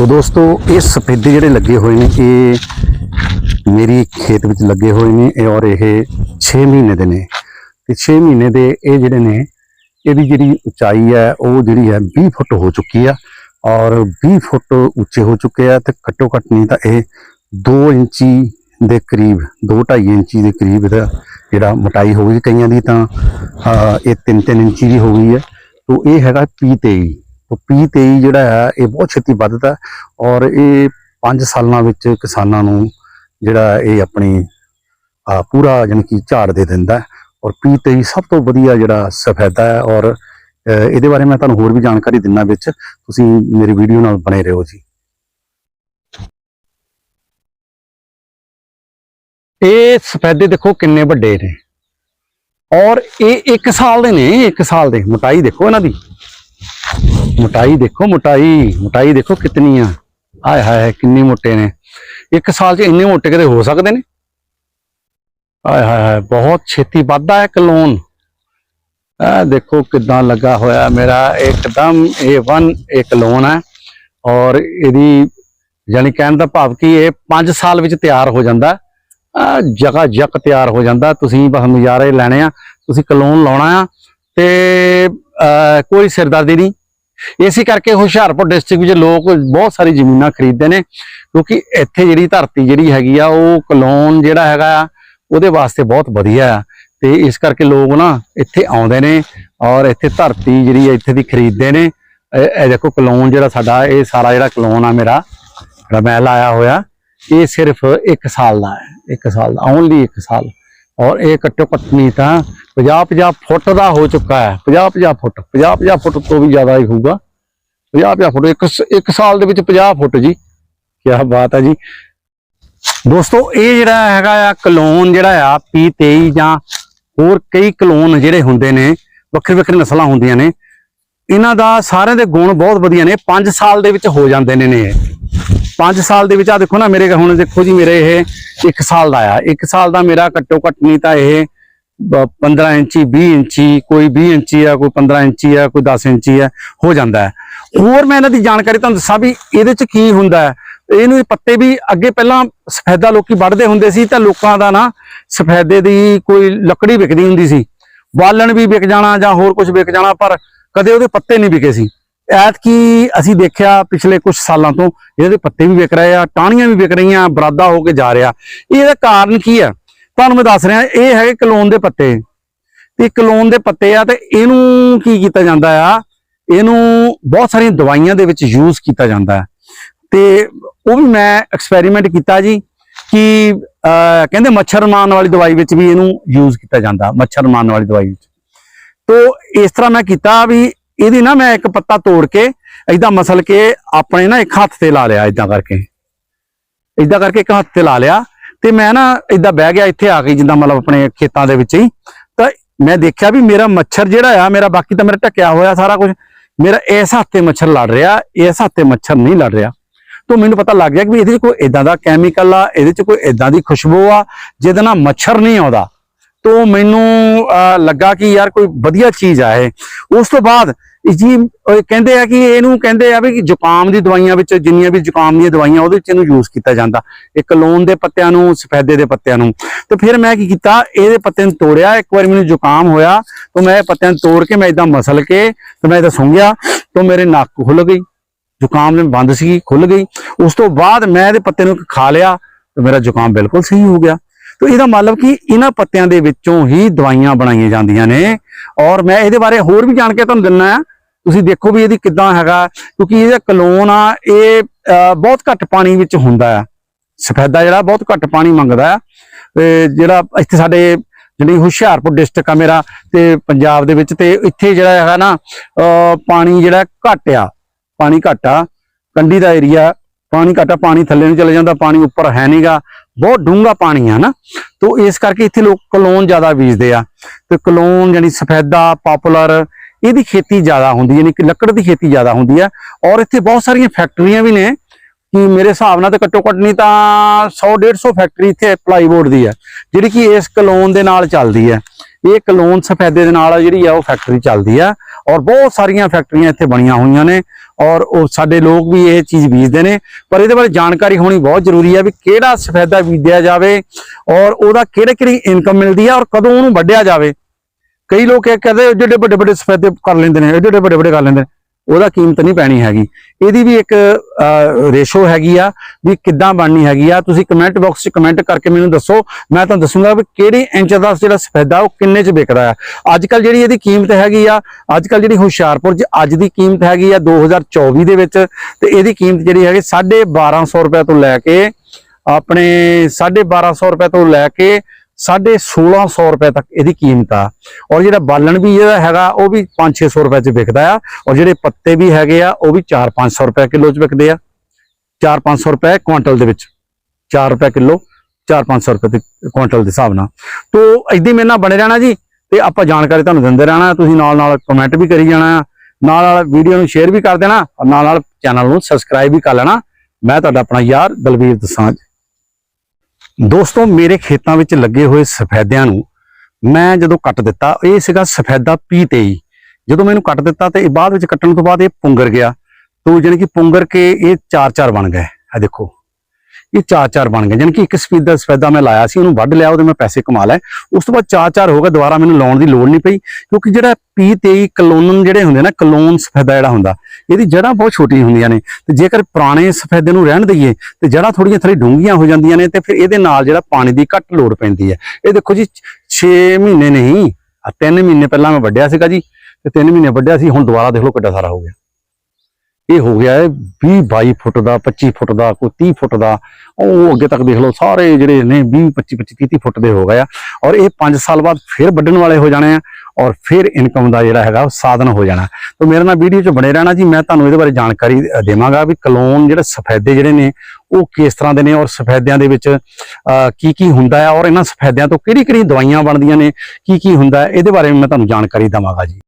ਸੋ ਦੋਸਤੋ, ਇਹ ਸਫੇਦੇ ਜਿਹੜੇ ਲੱਗੇ ਹੋਏ ਨੇ, ਇਹ ਮੇਰੀ ਖੇਤ ਵਿੱਚ ਲੱਗੇ ਹੋਏ ਨੇ, ਇਹ ਔਰ ਇਹ 6 ਮਹੀਨੇ ਦੇ ਨੇ। ਤੇ 6 ਮਹੀਨੇ ਦੇ ਇਹ ਜਿਹੜੇ ਨੇ, ਇਹਦੀ ਜਿਹੜੀ ਉਚਾਈ ਹੈ, ਉਹ ਜਿਹੜੀ ਹੈ 20 ਫੁੱਟ ਹੋ ਚੁੱਕੀ ਆ ਔਰ 20 ਫੁੱਟ ਉੱਚੇ ਹੋ ਚੁੱਕੇ ਆ ਤੇ ਘੱਟੋ ਘੱਟ ਨਹੀਂ ਤਾਂ ਇਹ 2 ਇੰਚੀ ਦੇ ਕਰੀਬ 2.5 ਇੰਚੀ ਦੇ ਕਰੀਬ ਇਹਦਾ ਜਿਹੜਾ ਮਟਾਈ ਹੋ ਗਈ ਕਈਆਂ ਦੀ ਤਾਂ ਇਹ 3-3 ਇੰਚੀ ਦੀ ਹੋ ਗਈ ਹੈ। ਤੋ ਇਹ ਹੈਗਾ P23 P23 ਜਿਹੜਾ ਹੈ, ਇਹ ਬਹੁਤ ਛੇਤੀ ਵੱਧਦਾ ਔਰ ਇਹ 5 ਸਾਲਾਂ ਵਿੱਚ ਕਿਸਾਨਾਂ ਨੂੰ ਜਿਹੜਾ ਇਹ ਆਪਣੀ ਪੂਰਾ ਯਾਨੀ ਕਿ ਝਾੜ ਦੇ ਦਿੰਦਾ ਔਰ P23 ਸਭ ਤੋਂ ਵਧੀਆ ਜਿਹੜਾ ਸਫੈਦਾ ਹੈ ਔਰ ਇਹਦੇ ਬਾਰੇ ਮੈਂ ਤੁਹਾਨੂੰ ਹੋਰ ਵੀ ਜਾਣਕਾਰੀ ਦਿੰਨਾ ਵਿੱਚ, ਤੁਸੀਂ ਮੇਰੀ ਵੀਡੀਓ ਨਾਲ ਬਣੇ ਰਹੋ ਜੀ। ਇਹ ਸਫੈਦੇ ਦੇਖੋ ਕਿੰਨੇ ਵੱਡੇ ਨੇ ਔਰ ਇਹ 1 ਸਾਲ ਦੇ ਨੇ 1 ਸਾਲ ਦੇ, ਮੋਟਾਈ ਦੇਖੋ ਇਹਨਾਂ ਦੀ। ਮੋਟਾਈ ਦੇਖੋ ਮੋਟਾਈ ਮੋਟਾਈ ਦੇਖੋ ਕਿਤਨੀ ਆ। ਆਏ ਹਾਏ ਕਿੰਨੇ ਮੋਟੇ ਨੇ। ਇੱਕ ਸਾਲ 'ਚ ਇੰਨੇ ਮੋਟੇ ਕਿਤੇ ਹੋ ਸਕਦੇ ਨੇ? ਆਏ ਹਾਏ ਹਾਏ ਬਹੁਤ ਛੇਤੀ ਵੱਧਦਾ ਹੈ ਕਲੋਨ ਆ ਦੇਖੋ ਕਿਦਾਂ ਲੱਗਾ ਹੋਇਆ ਮੇਰਾ ਇੱਕਦਮ A1 ਇਹ ਕਲੋਨ ਹੈ। ਔਰ ਇਹਦੀ ਯਾਨੀ ਕਹਿਣ ਦਾ ਭਾਵ ਕਿ ਇਹ 5 ਸਾਲ ਵਿੱਚ ਤਿਆਰ ਹੋ ਜਾਂਦਾ ਆ ਜਗ੍ਹਾ ਜੱਕ ਤਿਆਰ ਹੋ ਜਾਂਦਾ ਤੁਸੀਂ ਬਸ ਨਜ਼ਾਰੇ ਲੈਣੇ ਆ। ਤੁਸੀਂ ਕਲੋਨ ਲਾਉਣਾ ਆ ਤੇ ਅਹ, ਕੋਈ ਸਿਰਦਰਦੀ ਨਹੀਂ। ਇਸੇ ਕਰਕੇ ਹੁਸ਼ਿਆਰਪੁਰ ਡਿਸਟ੍ਰਿਕਟ ਵਿੱਚ ਲੋਕ ਬਹੁਤ ਸਾਰੀ ਜ਼ਮੀਨਾਂ ਖਰੀਦਦੇ ਨੇ, ਕਿਉਂਕਿ ਇੱਥੇ ਜਿਹੜੀ ਧਰਤੀ ਜਿਹੜੀ ਹੈਗੀ ਆ, ਉਹ ਕਲੋਨ ਜਿਹੜਾ ਹੈਗਾ ਆ, ਉਹਦੇ ਵਾਸਤੇ ਬਹੁਤ ਵਧੀਆ ਆ। ਤੇ ਇਸ ਕਰਕੇ ਲੋਕ ਨਾ ਇੱਥੇ ਆਉਂਦੇ ਨੇ ਔਰ ਇੱਥੇ ਧਰਤੀ ਜਿਹੜੀ ਹੈ ਇੱਥੇ ਦੀ ਖਰੀਦਦੇ ਨੇ। ਇਹ ਦੇਖੋ ਕਲੋਨ ਜਿਹੜਾ ਸਾਡਾ, ਇਹ ਸਾਰਾ ਜਿਹੜਾ ਕਲੋਨ ਆ ਮੇਰਾ, ਜਿਹੜਾ ਆਇਆ ਹੋਇਆ, ਇਹ ਸਿਰਫ 1 ਸਾਲ ਦਾ ਹੈ 1 ਸਾਲ ਦਾ ਓਨਲੀ 1 ਸਾਲ। ਔਰ ਇਹ ਘੱਟੋ ਘੱਟ ਨਹੀਂ ਤਾਂ 50 50 ਫੁੱਟ ਦਾ ਹੋ ਚੁੱਕਾ ਹੈ 50 50 ਫੁੱਟ 50 50 ਫੁੱਟ ਤੋਂ ਵੀ ਜ਼ਿਆਦਾ ਹੀ ਹੋਊਗਾ 50 50 ਫੁੱਟ ਇੱਕ ਇੱਕ ਸਾਲ ਦੇ ਵਿੱਚ 50 ਫੁੱਟ ਜੀ ਕੀ ਬਾਤ ਹੈ ਜੀ ਦੋਸਤੋ ਇਹ ਜਿਹੜਾ ਹੈਗਾ ਆ ਕਲੋਨ ਜਿਹੜਾ ਆ P23 ਜਾਂ ਹੋਰ ਕਈ ਕਲੋਨ ਜਿਹੜੇ ਹੁੰਦੇ ਨੇ ਵੱਖਰੇ ਵੱਖਰੇ ਨਸਲਾਂ ਹੁੰਦੀਆਂ ਨੇ ਇਹਨਾਂ ਦਾ ਸਾਰਿਆਂ ਦੇ ਗੁਣ ਬਹੁਤ ਵਧੀਆ ਨੇ 5 ਸਾਲ ਦੇ ਵਿੱਚ ਹੋ ਜਾਂਦੇ ਨੇ ਨੇ 5 ਸਾਲ ਦੇ ਵਿੱਚ ਆ ਦੇਖੋ ਨਾ ਮੇਰੇ ਹੁਣ ਦੇਖੋ ਜੀ ਮੇਰੇ ਇਹ 1 ਸਾਲ ਦਾ ਆ। 1 ਸਾਲ ਦਾ ਮੇਰਾ ਘੱਟੋ ਘੱਟ ਨਹੀਂ ਤਾਂ ਇਹ ਬ- 15 ਇੰਚੀ 20 ਇੰਚੀ, ਕੋਈ 20 ਇੰਚੀ ਆ, ਕੋਈ 15 ਇੰਚੀ ਆ, ਕੋਈ 10 ਇੰਚੀ ਆ, ਹੋ ਜਾਂਦਾ ਹੈ। ਹੋਰ ਮੈਂ ਇਹਨਾਂ ਦੀ ਜਾਣਕਾਰੀ ਤੁਹਾਨੂੰ ਦੱਸਾਂ ਵੀ ਇਹਦੇ ਚ ਕੀ ਹੁੰਦਾ ਹੈ। ਇਹਨੂੰ ਇਹ ਪੱਤੇ ਵੀ ਅੱਗੇ ਪਹਿਲਾਂ ਸਫੈਦਾ ਲੋਕੀ ਵੱਢਦੇ ਹੁੰਦੇ ਸੀ ਤਾਂ ਲੋਕਾਂ ਦਾ ਨਾ ਸਫੈਦੇ ਦੀ ਕੋਈ ਲੱਕੜੀ ਵਿਕਦੀ ਹੁੰਦੀ ਸੀ। ਬਾਲਣ ਵੀ ਵਿਕ ਜਾਣਾ ਜਾਂ ਹੋਰ ਕੁਝ ਵਿਕ ਜਾਣਾ, ਪਰ ਕਦੇ ਉਹਦੇ ਪੱਤੇ ਨਹੀਂ ਵਿਕੇ ਸੀ। ਐਤਕੀ ਅਸੀਂ ਦੇਖਿਆ ਪਿਛਲੇ ਕੁਝ ਸਾਲਾਂ ਤੋਂ ਇਹਦੇ ਪੱਤੇ ਵੀ ਵਿਕ ਰਹੇ ਆ, ਟਾਹਣੀਆਂ ਵੀ ਵਿਕ ਰਹੀਆਂ, ਬਰਾਦਾ ਹੋ ਕੇ ਜਾ ਰਿਹਾ। ਇਹਦਾ ਕਾਰਨ ਕੀ ਹੈ ਤੁਹਾਨੂੰ ਮੈਂ ਦੱਸ ਰਿਹਾ, ਇਹ ਹੈਗੇ ਕਲੋਨ ਦੇ ਪੱਤੇ। ਤੇ ਕਲੋਨ ਦੇ ਪੱਤੇ ਆ ਤੇ ਇਹਨੂੰ ਕੀ ਕੀਤਾ ਜਾਂਦਾ ਆ? ਇਹਨੂੰ ਬਹੁਤ ਸਾਰੀਆਂ ਦਵਾਈਆਂ ਦੇ ਵਿੱਚ ਯੂਜ਼ ਕੀਤਾ ਜਾਂਦਾ ਹੈ ਤੇ ਉਹ ਵੀ ਮੈਂ ਐਕਸਪੈਰੀਮੈਂਟ ਕੀਤਾ ਜੀ ਕਿ ਕਹਿੰਦੇ ਮੱਛਰ ਮਾਰਨ ਵਾਲੀ ਦਵਾਈ ਵਿੱਚ ਵੀ ਇਹਨੂੰ ਯੂਜ਼ ਕੀਤਾ ਜਾਂਦਾ, ਮੱਛਰ ਮਾਰਨ ਵਾਲੀ ਦਵਾਈ ਵਿੱਚ। ਤੋ ਇਸ ਤਰ੍ਹਾਂ ਮੈਂ ਕੀਤਾ ਵੀ ਇਹਦੀ ਨਾ ਮੈਂ ਇੱਕ ਪੱਤਾ ਤੋੜ ਕੇ ਏਦਾਂ ਮਸਲ ਕੇ ਆਪਣੇ ਨਾ ਇੱਕ ਹੱਥ ਤੇ ਲਾ ਲਿਆ ਏਦਾਂ ਕਰਕੇ। ਏਦਾਂ ਕਰਕੇ ਇੱਕ ਹੱਥ ਤੇ ਲਾ ਲਿਆ ਤੇ ਮੈਂ ਨਾ ਏਦਾਂ ਬਹਿ ਗਿਆ ਇੱਥੇ ਆ ਕੇ ਜਿੱਦਾਂ ਮਤਲਬ ਆਪਣੇ ਖੇਤਾਂ ਦੇ ਵਿੱਚ ਹੀ। ਤਾਂ ਮੈਂ ਦੇਖਿਆ ਵੀ ਮੇਰਾ ਮੱਛਰ ਜਿਹੜਾ ਆ, ਮੇਰਾ ਬਾਕੀ ਤਾਂ ਮੇਰਾ ਢੱਕਿਆ ਹੋਇਆ ਸਾਰਾ ਕੁਝ, ਮੇਰਾ ਇਸ ਹੱਥ ਤੇ ਮੱਛਰ ਲੜ ਰਿਹਾ, ਇਸ ਹੱਥ ਤੇ ਮੱਛਰ ਨਹੀਂ ਲੜ ਰਿਹਾ। ਤੋਂ ਮੈਨੂੰ ਪਤਾ ਲੱਗ ਗਿਆ ਕਿ ਵੀ ਇਹਦੇ 'ਚ ਕੋਈ ਇਦਾਂ ਦਾ ਕੈਮੀਕਲ ਆ, ਇਹਦੇ 'ਚ ਕੋਈ ਇਦਾਂ ਦੀ ਖੁਸ਼ਬੂ ਆ, ਜਿਹਦੇ ਨਾਲ ਮੱਛਰ ਨਹੀਂ ਆਉਂਦਾ। ਤੋਂ ਮੈਨੂੰ ਅਹ, ਲੱਗਾ ਕਿ ਯਾਰ ਕੋਈ ਵਧੀਆ ਚੀਜ਼ ਆ ਇਹ। ਉਸ ਤੋਂ ਬਾਅਦ ਜੀ ਕਹਿੰਦੇ ਆ ਕਿ ਇਹਨੂੰ ਕਹਿੰਦੇ ਆ ਵੀ ਜ਼ੁਕਾਮ ਦੀ ਦਵਾਈਆਂ ਵਿੱਚ ਜਿੰਨੀਆਂ ਵੀ ਜ਼ੁਕਾਮ ਦੀਆਂ ਦਵਾਈਆਂ ਉਹਦੇ ਵਿੱਚ ਇਹਨੂੰ ਯੂਜ਼ ਕੀਤਾ ਜਾਂਦਾ। ਇਹ ਕਲੋਨ ਦੇ ਪੱਤਿਆਂ ਨੂੰ ਸਫੈਦੇ ਦੇ ਪੱਤਿਆਂ ਨੂੰ। ਤੇ ਫਿਰ ਮੈਂ ਕੀ ਕੀਤਾ ਇਹਦੇ ਪੱਤੇ ਨੂੰ ਤੋੜਿਆ ਇੱਕ ਵਾਰ ਮੈਨੂੰ ਜ਼ੁਕਾਮ ਹੋਇਆ ਤਾਂ ਮੈਂ ਇਹ ਪੱਤਿਆਂ ਨੂੰ ਤੋੜ ਕੇ ਮੈਂ ਇਦਾਂ ਮਸਲ ਕੇ ਤੇ ਮੈਂ ਇਦਾਂ ਸੁੰਘਿਆ ਤਾਂ ਮੇਰੇ ਨੱਕ ਖੁੱਲ ਗਈ। ਜ਼ੁਕਾਮ ਨੇ ਬੰਦ ਸੀ ਖੁੱਲ ਗਈ। ਉਸ ਤੋਂ ਬਾਅਦ ਮੈਂ ਇਹਦੇ ਪੱਤੇ ਨੂੰ ਖਾ ਲਿਆ ਤੇ ਮੇਰਾ ਜ਼ੁਕਾਮ ਬਿਲਕੁਲ ਸਹੀ ਹੋ ਗਿਆ। ਤੋ ਇਹਦਾ ਮਤਲਬ ਕਿ ਇਹਨਾਂ ਪੱਤਿਆਂ ਦੇ ਵਿੱਚੋਂ ਹੀ ਦਵਾਈਆਂ ਬਣਾਈਆਂ ਜਾਂਦੀਆਂ ਨੇ। ਔਰ ਮੈਂ ਇਹਦੇ ਬਾਰੇ ਹੋਰ ਵੀ ਜਾਣ ਕੇ ਤੁਹਾਨੂੰ ਦਿੰਨਾ ਆ। ਤੁਸੀਂ ਦੇਖੋ ਵੀ ਇਹਦੀ ਕਿੱਦਾਂ ਹੈਗਾ, ਕਿਉਂਕਿ ਇਹਦਾ ਕਲੋਨ ਆ, ਇਹ ਬਹੁਤ ਘੱਟ ਪਾਣੀ ਵਿੱਚ ਹੁੰਦਾ ਆ। ਸਫੈਦਾ ਜਿਹੜਾ ਬਹੁਤ ਘੱਟ ਪਾਣੀ ਮੰਗਦਾ ਆ। ਤੇ ਜਿਹੜਾ ਇੱਥੇ ਸਾਡੇ ਜਿਹੜੀ ਹੁਸ਼ਿਆਰਪੁਰ ਡਿਸਟ੍ਰਿਕਟ ਆ ਮੇਰਾ ਤੇ ਪੰਜਾਬ ਦੇ ਵਿੱਚ ਤੇ ਇੱਥੇ ਜਿਹੜਾ ਹੈਗਾ ਨਾ ਪਾਣੀ ਜਿਹੜਾ ਘੱਟ ਆ। ਪਾਣੀ ਘੱਟ ਆ। ਕੰਢੀ ਦਾ ਏਰੀਆ, ਪਾਣੀ ਘੱਟ ਆ, ਪਾਣੀ ਥੱਲੇ ਨੂੰ ਚਲੇ ਜਾਂਦਾ, ਪਾਣੀ ਉੱਪਰ ਹੈ ਨਹੀਂਗਾ ਬਹੁਤ ਡੂੰਘਾ ਪਾਣੀ ਆ ਨਾ, ਤੋ ਇਸ ਕਰਕੇ ਇੱਥੇ ਲੋਕ ਕਲੋਨ ਜ਼ਿਆਦਾ ਬੀਜਦੇ ਆ। ਤੇ ਕਲੋਨ ਯਾਨੀ ਸਫੈਦਾ, ਪਪੂਲਰ, ਇਹਦੀ ਖੇਤੀ ਜ਼ਿਆਦਾ ਹੁੰਦੀ ਯਾਨੀ ਕਿ ਲੱਕੜ ਦੀ ਖੇਤੀ ਜ਼ਿਆਦਾ ਹੁੰਦੀ ਆ। ਔਰ ਇੱਥੇ ਬਹੁਤ ਸਾਰੀਆਂ ਫੈਕਟਰੀਆਂ ਵੀ ਨੇ, ਕਿ ਮੇਰੇ ਹਿਸਾਬ ਨਾਲ ਤਾਂ ਘੱਟੋ ਘੱਟ ਨਹੀਂ ਤਾਂ 100 150 ਫੈਕਟਰੀ ਇੱਥੇ ਪਲਾਈਬੋਰਡ ਦੀ ਹੈ ਜਿਹੜੀ ਕਿ ਇਸ ਕਲੋਨ ਦੇ ਨਾਲ ਚੱਲਦੀ ਹੈ ਇਹ ਕਲੋਨ ਸਫੈਦੇ ਦੇ ਨਾਲ ਜਿਹੜੀ ਆ ਉਹ ਫੈਕਟਰੀ ਚੱਲਦੀ ਆ। ਔਰ ਬਹੁਤ ਸਾਰੀਆਂ ਫੈਕਟਰੀਆਂ ਇੱਥੇ ਬਣੀਆਂ ਹੋਈਆਂ ਨੇ ਔਰ ਉਹ ਸਾਡੇ ਲੋਕ ਵੀ ਇਹ ਚੀਜ਼ ਬੀਜਦੇ ਨੇ। ਪਰ ਇਹਦੇ ਬਾਰੇ ਜਾਣਕਾਰੀ ਹੋਣੀ ਬਹੁਤ ਜ਼ਰੂਰੀ ਹੈ ਵੀ ਕਿਹੜਾ ਸਫੈਦਾ ਬੀਜਿਆ ਜਾਵੇ ਔਰ ਉਹਦਾ ਕਿਹੜੇ ਕਿਹੜੀ ਇਨਕਮ ਮਿਲਦੀ ਹੈ ਔਰ ਕਦੋਂ ਉਹਨੂੰ ਵੱਢਿਆ ਜਾਵੇ। ਕਈ ਲੋਕ ਇਹ ਕਹਿੰਦੇ ਏਡੇ ਏਡੇ ਵੱਡੇ ਵੱਡੇ ਸਫੈਦੇ ਕਰ ਲੈਂਦੇ ਨੇ ਏਡੇ ਏਡੇ ਵੱਡੇ ਵੱਡੇ ਕਰ ਲੈਂਦੇ ਨੇ। ਉਹਦਾ ਕੀਮਤ ਨਹੀਂ ਪੈਣੀ ਹੈਗੀ। ਇਹਦੀ ਵੀ ਇੱਕ ਰੇਸ਼ੋ ਹੈਗੀ ਆ ਵੀ ਕਿੱਦਾਂ ਬਣਨੀ ਹੈਗੀ ਆ। ਤੁਸੀਂ ਕਮੈਂਟ ਬਾਕਸ 'ਚ ਕਮੈਂਟ ਕਰਕੇ ਮੈਨੂੰ ਦੱਸੋ। ਮੈਂ ਤੁਹਾਨੂੰ ਦੱਸੂਗਾ ਵੀ ਕਿਹੜੇ ਇੰਚ ਦਾ ਜਿਹੜਾ ਸਫੈਦਾ ਉਹ ਕਿੰਨੇ 'ਚ ਵਿਕਦਾ ਆ। ਅੱਜ ਕੱਲ ਜਿਹੜੀ ਇਹਦੀ ਕੀਮਤ ਹੈਗੀ ਆ ਅੱਜ ਕੱਲ ਜਿਹੜੀ ਹੁਸ਼ਿਆਰਪੁਰ 'ਚ ਅੱਜ ਦੀ ਕੀਮਤ ਹੈਗੀ ਆ 2024 ਦੇ ਵਿੱਚ ਤੇ ਇਹਦੀ ਕੀਮਤ ਜਿਹੜੀ ਹੈਗੀ 1250 ਰੁਪਏ ਤੋਂ ਲੈ ਕੇ ਆਪਣੇ 1250 ਰੁਪਏ ਤੋਂ ਲੈ ਕੇ 1650 ਰੁਪਏ ਤੱਕ ਇਹਦੀ ਕੀਮਤ ਆ। ਔਰ ਜਿਹੜਾ ਬਾਲਣ ਵੀ ਇਹਦਾ ਹੈਗਾ, ਉਹ ਵੀ 5-600 ਰੁਪਏ 'ਚ ਵਿਕਦਾ ਆ। ਔਰ ਜਿਹੜੇ ਪੱਤੇ ਵੀ ਹੈਗੇ ਆ, ਉਹ ਵੀ 4-500 ਰੁਪਏ ਕਿਲੋ 'ਚ ਵਿਕਦੇ ਆ। 4-500 ਰੁਪਏ ਕੁਇੰਟਲ ਦੇ ਵਿੱਚ। 4 ਰੁਪਏ ਕਿਲੋ 4-500 ਰੁਪਏ ਦੇ ਕੁਇੰਟਲ ਦੇ ਹਿਸਾਬ ਨਾਲ। ਤੋਂ ਇਦਾਂ ਮੇਰੇ ਨਾਲ ਬਣੇ ਰਹਿਣਾ ਜੀ, ਤੇ ਆਪਾਂ ਜਾਣਕਾਰੀ ਤੁਹਾਨੂੰ ਦਿੰਦੇ ਰਹਿਣਾ। ਤੁਸੀਂ ਨਾਲ ਨਾਲ ਕਮੈਂਟ ਵੀ ਕਰੀ ਜਾਣਾ। ਨਾਲ ਨਾਲ ਵੀਡੀਓ ਨੂੰ ਸ਼ੇਅਰ ਵੀ ਕਰ ਦੇਣਾ। ਔਰ ਨਾਲ ਨਾਲ ਚੈਨਲ ਨੂੰ ਸਬਸਕ੍ਰਾਈਬ ਵੀ ਕਰ ਲੈਣਾ। ਮੈਂ ਤੁਹਾਡਾ ਆਪਣਾ ਯਾਰ ਦਲਵੀਰ ਦਸਾਂਝ। ਦੋਸਤੋ, ਮੇਰੇ ਖੇਤਾਂ ਵਿੱਚ ਲੱਗੇ ਹੋਏ ਸਫੈਦਿਆਂ ਨੂੰ ਮੈਂ ਜਦੋਂ ਕੱਟ ਦਿੱਤਾ, ਇਹ ਸੀਗਾ ਸਫੈਦਾ ਪੀ23 ਜਦੋਂ ਮੈਨੂੰ ਕੱਟ ਦਿੱਤਾ ਤੇ ਇਹ ਬਾਅਦ ਵਿੱਚ ਕੱਟਣ ਤੋਂ ਬਾਅਦ ਇਹ ਪੁੰਗਰ ਗਿਆ। ਤੋ ਜਾਣੀ ਕਿ ਪੁੰਗਰ ਕੇ ਇਹ ਚਾਰ ਚਾਰ ਬਣ ਗਏ। ਆ ਦੇਖੋ। ਇਹ ਚਾਰ ਚਾਰ ਬਣ ਗਏ। ਜਾਣੀ ਕਿ ਇੱਕ ਸਪੀਡ ਸਫੈਦਾ ਮੈਂ ਲਾਇਆ ਸੀ, ਉਹਨੂੰ ਵੱਢ ਲਿਆ, ਉਹਦੇ ਮੈਂ ਪੈਸੇ ਕਮਾ ਲਏ। ਉਸ ਤੋਂ ਬਾਅਦ ਚਾਰ ਚਾਰ ਹੋ ਗਿਆ ਦੁਬਾਰਾ ਮੈਨੂੰ ਲਾਉਣ ਦੀ ਲੋੜ ਨਹੀਂ ਪਈ, ਕਿਉਂਕਿ ਜਿਹੜਾ ਪੀ23 ਕਲੋਨਨ ਜਿਹੜੇ ਹੁੰਦੇ ਨਾ, ਕਲੋਨ ਸਫੈਦਾ ਜਿਹੜਾ ਹੁੰਦਾ, ਇਹਦੀ ਜੜ੍ਹਾਂ ਬਹੁਤ ਛੋਟੀਆਂ ਹੁੰਦੀਆਂ ਨੇ। ਤੇ ਜੇਕਰ ਪੁਰਾਣੇ ਸਫੈਦੇ ਨੂੰ ਰਹਿਣ ਦਈਏ, ਤੇ ਜੜ੍ਹਾਂ ਥੋੜੀਆਂ ਥੋੜੀ ਡੂੰਘੀਆਂ ਹੋ ਜਾਂਦੀਆਂ ਨੇ, ਤੇ ਫਿਰ ਇਹਦੇ ਨਾਲ ਜਿਹੜਾ ਪਾਣੀ ਦੀ ਘੱਟ ਲੋੜ ਪੈਂਦੀ ਹੈ। ਇਹ ਦੇਖੋ ਜੀ 6 ਮਹੀਨੇ ਨਹੀਂ ਆ 3 ਮਹੀਨੇ ਪਹਿਲਾਂ ਮੈਂ ਵੱਢਿਆ ਸੀਗਾ ਜੀ, ਤੇ 3 ਮਹੀਨੇ ਵੱਢਿਆ ਸੀ, ਹੁਣ ਦੁਬਾਰਾ ਦੇਖ ਲਓ ਕਿੱਡਾ ਸਾਰਾ ਹੋ ਗਿਆ। ਇਹ ਹੋ ਗਿਆ ਹੈ 20 22 ਫੁੱਟ ਦਾ 25 ਫੁੱਟ ਦਾ, ਕੋਈ 30 ਫੁੱਟ ਦਾ। ਉਹ ਅੱਗੇ ਤੱਕ ਦੇਖ ਲਓ, ਸਾਰੇ ਜਿਹੜੇ ਨੇ 20 25 25 30 ਫੁੱਟ ਦੇ ਹੋ ਗਏ ਆ। ਔਰ ਇਹ 5 ਸਾਲ ਬਾਅਦ ਫਿਰ ਵੱਢਣ ਵਾਲੇ ਹੋ ਜਾਣੇ ਆ ਔਰ ਫਿਰ ਇਨਕਮ ਦਾ ਜਿਹੜਾ ਹੈਗਾ ਉਹ ਸਾਧਨ ਹੋ ਜਾਣਾ। ਤਾਂ ਮੇਰੇ ਨਾਲ ਵੀਡੀਓ 'ਚ ਬਣੇ ਰਹਿਣਾ ਜੀ, ਮੈਂ ਤੁਹਾਨੂੰ ਇਹਦੇ ਬਾਰੇ ਜਾਣਕਾਰੀ ਦੇਵਾਂਗਾ ਵੀ ਕਲੋਨ ਜਿਹੜੇ ਸਫੈਦੇ ਜਿਹੜੇ ਨੇ, ਉਹ ਕਿਸ ਤਰ੍ਹਾਂ ਦੇ ਨੇ ਔਰ ਸਫੈਦਿਆਂ ਦੇ ਵਿੱਚ ਕੀ ਕੀ ਹੁੰਦਾ ਹੈ ਔਰ ਇਹਨਾਂ ਸਫੈਦਿਆਂ ਤੋਂ ਕਿਹੜੀ ਕਿਹੜੀ ਦਵਾਈਆਂ ਬਣਦੀਆਂ ਨੇ ਕੀ ਕੀ ਹੁੰਦਾ ਇਹਦੇ ਬਾਰੇ ਮੈਂ ਤੁਹਾਨੂੰ ਜਾਣਕਾਰੀ ਦਵਾਂਗਾ ਜੀ।